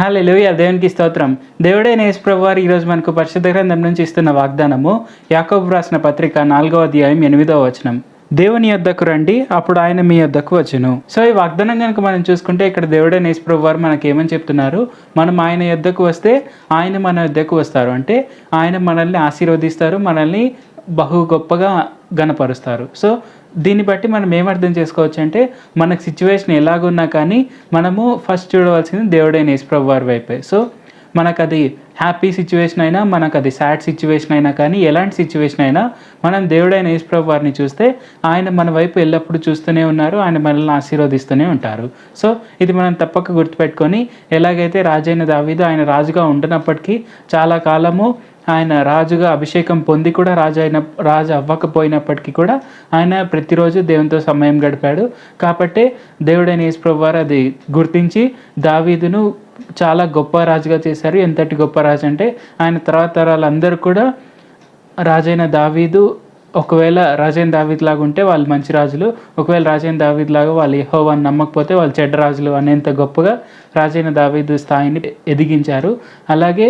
హల్లెలూయా దేవునికి స్తోత్రం. దేవుడే నేస్ప్రభు వారు ఈరోజు మనకు పరిశుద్ధ గ్రంథం నుంచి ఇస్తున్న వాగ్దానము యాకోబు రాసిన పత్రిక నాలుగవ అధ్యాయం ఎనిమిదవ వచనం. దేవుని యొద్దకు రండి అప్పుడు ఆయన మీ యొద్దకు వచ్చును. సో ఈ వాగ్దానం కనుక మనం చూసుకుంటే ఇక్కడ దేవుడే నేస్ప్రభు వారు మనకి ఏమని చెప్తున్నారు? మనం ఆయన యొద్దకు వస్తే ఆయన మన యొద్దకు వస్తారు. అంటే ఆయన మనల్ని ఆశీర్వదిస్తారు మనల్ని బహు గొప్పగా గనపరుస్తారు సో దీన్ని బట్టి మనం ఏం అర్థం చేసుకోవచ్చు అంటే మనకు సిచ్యువేషన్ ఎలాగున్నా కానీ మనము ఫస్ట్ చూడవలసింది దేవుడైన యేసుప్రభు వారి వైపే. సో మనకు అది హ్యాపీ సిచ్యువేషన్ అయినా మనకు అది సాడ్ సిచ్యువేషన్ అయినా కానీ ఎలాంటి సిచ్యువేషన్ అయినా మనం దేవుడైన యేసుప్రభు వారిని చూస్తే ఆయన మన వైపు ఎల్లప్పుడూ చూస్తూనే ఉన్నారు ఆయన మనల్ని ఆశీర్వదిస్తూనే ఉంటారు. సో ఇది మనం తప్పక గుర్తుపెట్టుకొని ఎలాగైతే రాజైన దావీదు ఆయన రాజుగా ఉంటున్నప్పటికీ చాలా కాలము ఆయన రాజుగా అభిషేకం పొంది కూడా రాజు అయిన రాజు అవ్వకపోయినప్పటికీ కూడా ఆయన ప్రతిరోజు దేవునితో సమయం గడిపాడు. కాబట్టి దేవుడైన యేసుప్రభు వారు అది గుర్తించి దావీదును చాలా గొప్ప రాజుగా చేశారు. ఎంతటి గొప్ప రాజు అంటే ఆయన తర్వాత తరాలందరూ కూడా రాజైన దావీదు ఒకవేళ రాజైన దావీద్ లాగా ఉంటే వాళ్ళు మంచి రాజులు. ఒకవేళ రాజైన దావీద్ లాగా వాళ్ళు యెహోవాని నమ్మకపోతే వాళ్ళు చెడ్డ రాజులు అనేంత గొప్పగా రాజైన దావీదు స్థాయిని ఎదిగించారు. అలాగే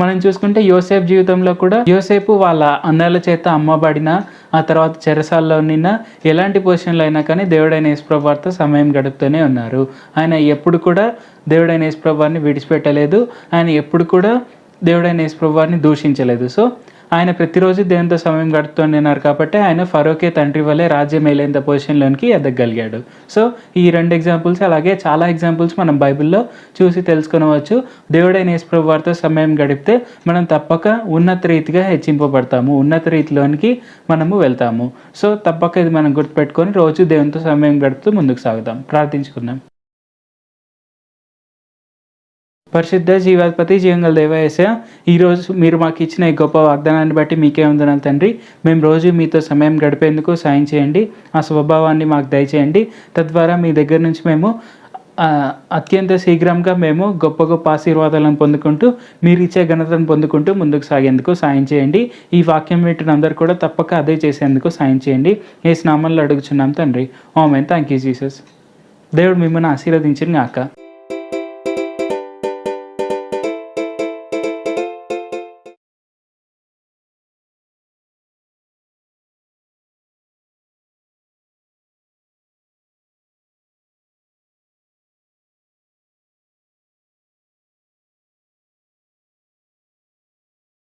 మనం చూసుకుంటే యోసేపు జీవితంలో కూడా యోసేపు వాళ్ళ అన్నల చేత అమ్మబడిన ఆ తర్వాత చెరసాల్లో నిన్న ఎలాంటి పొజిషన్లో అయినా కానీ దేవుడైన యేసుప్రభువారితో సమయం గడుపుతూనే ఉన్నారు. ఆయన ఎప్పుడు కూడా దేవుడైన యేసుప్రభువారిని విడిచిపెట్టలేదు. ఆయన ఎప్పుడు కూడా దేవుడైన యేసుప్రభువారిని దూషించలేదు. సో ఆయన ప్రతిరోజు దేవునితో సమయం గడుపుతున్నారు కాబట్టి ఆయన ఫరోకే తండ్రి వల్లే రాజ్యం ఏలేంత పొజిషన్లోనికి ఎదగగలిగాడు సో ఈ రెండు ఎగ్జాంపుల్స్ అలాగే చాలా ఎగ్జాంపుల్స్ మనం బైబిల్లో చూసి తెలుసుకునవచ్చు. దేవుడైన యేసుప్రభు వారితో సమయం గడిపితే మనం తప్పక ఉన్నత రీతిగా హెచ్చింపబడతాము. ఉన్నత రీతిలోనికి మనము వెళ్తాము. సో తప్పక ఇది మనం గుర్తుపెట్టుకొని రోజు దేవునితో సమయం గడుపుతూ ముందుకు సాగుతాం ప్రార్థించుకుందాం. పరిశుద్ధ జీవాధిపతి జీవంగల దేవాయస ఈరోజు మీరు మాకు ఇచ్చిన ఈ గొప్ప వాగ్దానాన్ని బట్టి మీకే ఉందనాలి తండ్రి. మేము రోజు మీతో సమయం గడిపేందుకు సాయం చేయండి. ఆ స్వభావాన్ని మాకు దయచేయండి. తద్వారా మీ దగ్గర నుంచి మేము అత్యంత శీఘ్రంగా మేము గొప్ప గొప్ప ఆశీర్వాదాలను పొందుకుంటూ మీరు ఇచ్చే ఘనతను పొందుకుంటూ ముందుకు సాగేందుకు సాయం చేయండి. ఈ వాక్యం వింటున్న కూడా తప్పక అదే చేసేందుకు సాయం చేయండి. ఏ స్నామంలో అడుగుచున్నాం తండ్రి. Amen thank you Jesus. దేవుడు మిమ్మల్ని ఆశీర్వదించిన గాక.